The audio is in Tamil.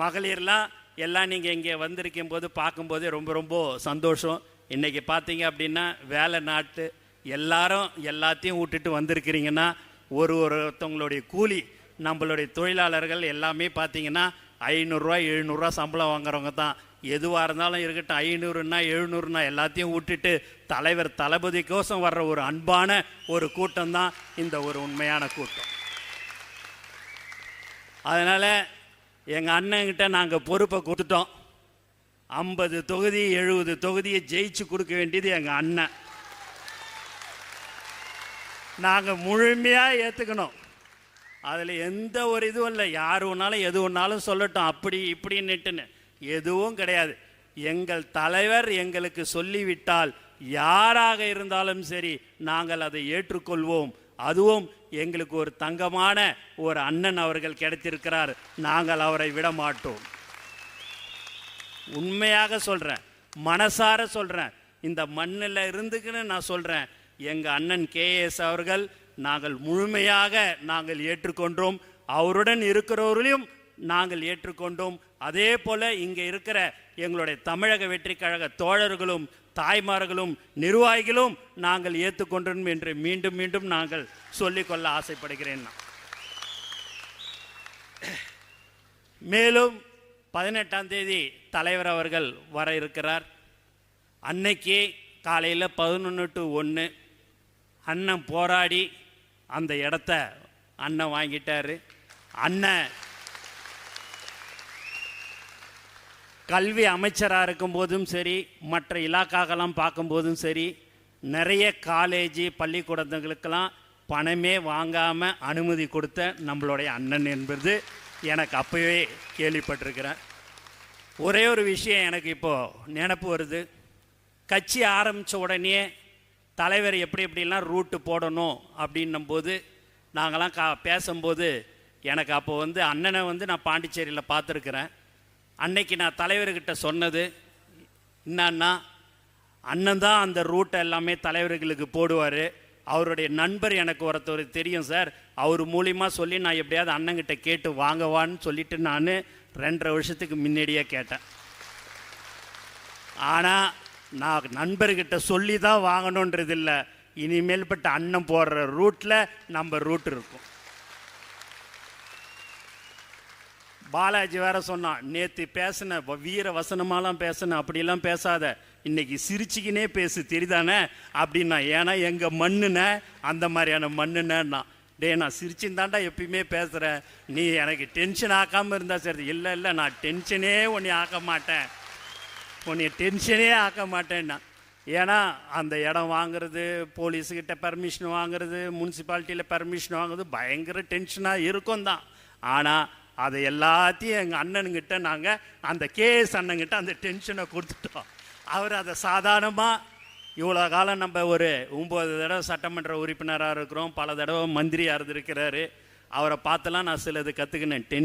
மகளிர்லாம் எல்லாம் நீங்கள் இங்கே வந்திருக்கும் போது பார்க்கும்போதே ரொம்ப ரொம்ப சந்தோஷம். இன்றைக்கி பார்த்தீங்க அப்படின்னா வேலை நாட்டு எல்லாரும் எல்லாத்தையும் விட்டுட்டு வந்திருக்கிறீங்கன்னா ஒரு ஒருத்தவங்களுடைய கூலி நம்மளுடைய தொழிலாளர்கள் எல்லாமே பார்த்தீங்கன்னா ஐநூறுரூவா எழுநூறுவா சம்பளம் வாங்குறவங்க தான். எதுவாக இருந்தாலும் இருக்கட்டும் ஐநூறுனா எழுநூறுனா எல்லாத்தையும் விட்டுட்டு தலைவர் தளபதிக்கோசம் வர்ற ஒரு அன்பான ஒரு கூட்டம் தான் இந்த ஒரு உண்மையான கூட்டம். அதனால் எங்கள் அண்ணன்கிட்ட நாங்கள் பொறுப்பை கொடுத்துட்டோம். ஐம்பது தொகுதி எழுபது தொகுதியை ஜெயிச்சு கொடுக்க வேண்டியது எங்கள் அண்ணன். நாங்கள் முழுமையாக ஏற்றுக்கணும் அதில் எந்த ஒரு இதுவும் இல்லை. யார் ஒன்றாலும் எது ஒன்றாலும் சொல்லட்டும். அப்படி இப்படின்னுட்டுன்னு எதுவும் கிடையாது. எங்கள் தலைவர் எங்களுக்கு சொல்லிவிட்டால் யாராக இருந்தாலும் சரி நாங்கள் அதை ஏற்றுக்கொள்வோம். அதுவும் எங்களுக்கு ஒரு தங்கமான ஒரு அண்ணன் அவர்கள் கிடைத்திருக்கிறார். நாங்கள் அவரை விட மாட்டோம் உண்மையாக சொல்கிறேன் மனசார சொல்கிறேன் இந்த மண்ணில் இருந்துக்குன்னு நான் சொல்கிறேன் எங்கள் அண்ணன் கேஎஸ் அவர்கள் நாங்கள் முழுமையாக நாங்கள் ஏற்றுக்கொண்டோம். அவருடன் இருக்கிறவர்களையும் நாங்கள் ஏற்றுக்கொண்டோம். அதே போல் இங்கே இருக்கிற எங்களுடைய தமிழக வெற்றி கழக தோழர்களும் தாய்மார்களும் நிர்வாகிகளும் நாங்கள் ஏற்றுக்கொண்டோம் என்று மீண்டும் மீண்டும் நாங்கள் சொல்லிக்கொள்ள ஆசைப்படுகிறேன். நான். மேலும் பதினெட்டாம் தேதி தலைவர் அவர்கள் வர இருக்கிறார். அன்னைக்கு காலையில் பதினொன்று டு ஒன்று அண்ணன் போராடி அந்த இடத்த அண்ணன் வாங்கிட்டாரு. அண்ணன் கல்வி அமைச்சராக இருக்கும் போதும் சரி மற்ற இலாக்காக்கெல்லாம் பார்க்கும்போதும் சரி நிறைய காலேஜ் பள்ளிக்கூடத்துங்களுக்கெல்லாம் பணமே வாங்காமல் அனுமதி கொடுத்த நம்மளுடைய அண்ணன் என்பது எனக்கு அப்போவே கேள்விப்பட்டிருக்கிறேன். ஒரே ஒரு விஷயம் எனக்கு இப்போது நினப்பு வருது. கட்சி ஆரம்பித்த உடனே தலைவர் எப்படி எப்படிலாம் ரூட்டு போடணும் அப்படின்னும் போது நாங்களாம் கா பேசும்போது எனக்கு அப்போ வந்து அண்ணனை வந்து நான் பாண்டிச்சேரியில் பார்த்துருக்குறேன். அன்னைக்கு நான் தலைவர்கிட்ட சொன்னது என்னன்னா அண்ணன் தான் அந்த ரூட்டை எல்லாமே தலைவர்களுக்கு போடுவார். அவருடைய நண்பர் எனக்கு ஒருத்தர் தெரியும் சார். அவர் மூலியமாக சொல்லி நான் எப்படியாவது அண்ணங்கிட்ட கேட்டு வாங்கவான்னு சொல்லிட்டு நான் ரெண்டரை வருஷத்துக்கு முன்னாடியே கேட்டேன். ஆனால் நான் நண்பர்கிட்ட சொல்லி தான் வாங்கணுன்றது இல்லை இனிமேல்பட்ட அண்ணன் போடுற ரூட்டில் நம்ம ரூட் இருக்கும். பாலாஜி வேற சொன்னான் நேற்று பேசின வீர வசனமாலாம் பேசின அப்படிலாம் பேசாத. இன்னைக்கு சிரிச்சுக்கினே பேசு தெரியுதானே அப்படின்னா ஏன்னா எங்கள் மண்ணுன அந்த மாதிரியான மண்ணுன்னா டேய் நான் சிரிச்சுந்தாண்டா எப்பயுமே பேசுகிறேன் நீ எனக்கு டென்ஷன் ஆக்காமல் இருந்தா சரி. இல்லை இல்லை நான் டென்ஷனே உன்னை ஆக்க மாட்டேன். உன்னை டென்ஷனே ஆக்க மாட்டேன்னா. ஏன்னா அந்த இடம் வாங்குறது போலீஸுக்கிட்ட பர்மிஷன் வாங்குறது முனிசிபாலிட்டியில் பர்மிஷன் வாங்குறது பயங்கர டென்ஷனாக இருக்கும் தான். ஆனால் அதை எல்லாத்தையும் எங்கள் அண்ணனுங்கிட்ட நாங்கள் அந்த கேஎஸ் அண்ணங்கிட்ட அந்த டென்ஷனை கொடுத்துட்டோம். அவர் அதை சாதாரணமாக இவ்வளோ காலம் நம்ம ஒரு ஒம்பது தடவை சட்டமன்ற உறுப்பினராக இருக்கிறோம் பல தடவை மந்திரியாக இருந்திருக்கிறாரு. அவரை பார்த்துலாம் நான் சிலது கற்றுக்கினேன் டென்